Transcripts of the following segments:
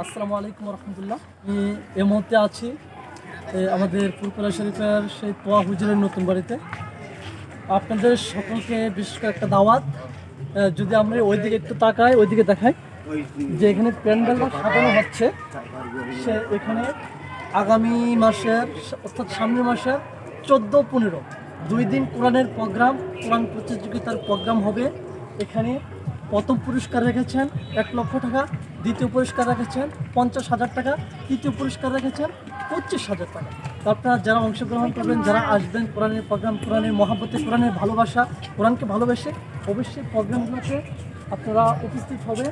আসসালামু আলাইকুম রহমতুল্লাহ আমি এই মুহূর্তে আছি আমাদের ফুলকলা শরীফের সেই তোয়া হুজুরের নতুন বাড়িতে। আপনাদের সকলকে বিশেষ করে একটা দাওয়াত যদি আমরা ওইদিকে একটু তাকাই, ওইদিকে দেখাই, যে এখানে প্যান্ডেলটা সাজানো হচ্ছে, সে এখানে আগামী মাসের, অর্থাৎ সামনের মাসের চোদ্দ, পনেরো, দুই দিন কোরআনের প্রোগ্রাম, কোরআন প্রতিযোগিতার প্রোগ্রাম হবে। এখানে প্রথম পুরস্কার রেখেছেন এক লক্ষ টাকা। দ্বিতীয় পুরস্কার রেখেছেন পঞ্চাশ হাজার টাকা, তৃতীয় পুরস্কার রেখেছেন পঁচিশ হাজার টাকা। তো আপনারা যারা অংশগ্রহণ করবেন, যারা আসবেন কোরআনের প্রোগ্রাম, কোরআনের মহাব্বতে, কোরআনের ভালোবাসা, কোরআনকে ভালোবেসে, অবশ্যই প্রোগ্রামগুলোতে আপনারা উপস্থিত হবে।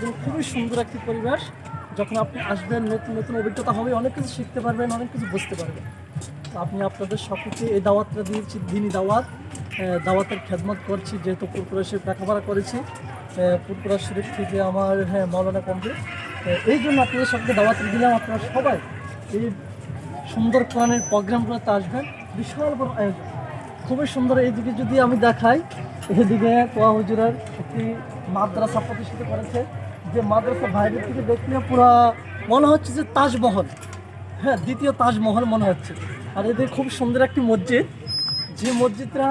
এবং খুবই সুন্দর একটি পরিবেশ। যখন আপনি আসবেন, নতুন নতুন অভিজ্ঞতা হবে, অনেক কিছু শিখতে পারবেন, অনেক কিছু বুঝতে পারবেন। তো আপনি আপনাদের সকলকে এই দাওয়াতটা দিয়েছি, দিনই দাওয়াত। দাওয়াতের খেদমত করছি, যেহেতু পুরপুরা শরীফ লেখাপড়া করেছি। পুরপুরা শরীফ থেকে আমার হ্যাঁ মৌলানা কমপ্লিট। এই জন্য আপনাদের সকলকে দাওয়াত দিলাম আপনারা সবাই। এই সুন্দর কোরআনের প্রোগ্রামগুলোতে আসবেন। বিশাল বড় আয়োজন। খুবই সুন্দর এইদিকে যদি আমি দেখাই, এদিকে কোয়া হুজুরের একটি মাদ্রাসা প্রতিষ্ঠিত করেছে। যে মাদ্রাসা বাইরের থেকে দেখলে পুরো মনে হচ্ছে যে তাজমহল। হ্যাঁ দ্বিতীয় তাজমহল মনে হচ্ছে। আর এদের খুব সুন্দর একটি মসজিদ। যে মসজিদটা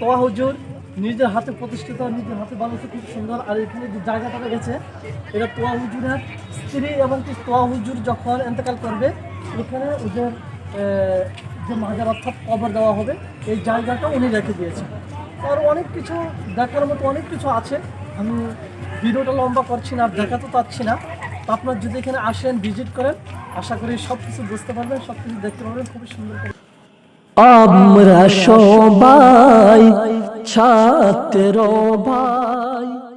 তোয়া হুজুর নিজের হাতে প্রতিষ্ঠিত, নিজের হাতে বানাচ্ছে খুব সুন্দর। আর এখানে যে জায়গাটা গেছে, এটা তোয়া হুজুরের স্ত্রী এবং কি তোয়া হুজুর যখন এন্তেকাল করবে, এখানে ওদের যে মাজার অর্থাৎ কবর দেওয়া হবে, এই জায়গাটা উনি রেখে দিয়েছেন। আর অনেক কিছু দেখার মতো অনেক কিছু আছে। আমি ভিডিওটা লম্বা করছি না দেখাতে পাচ্ছি না। আপনার যদি এখানে আসেন, ভিজিট করেন, আশা করি সব কিছু বুঝতে পারবেন সব কিছু দেখতে পারবেন। খুবই সুন্দর আমরা সবাই সাতেরো ভাই।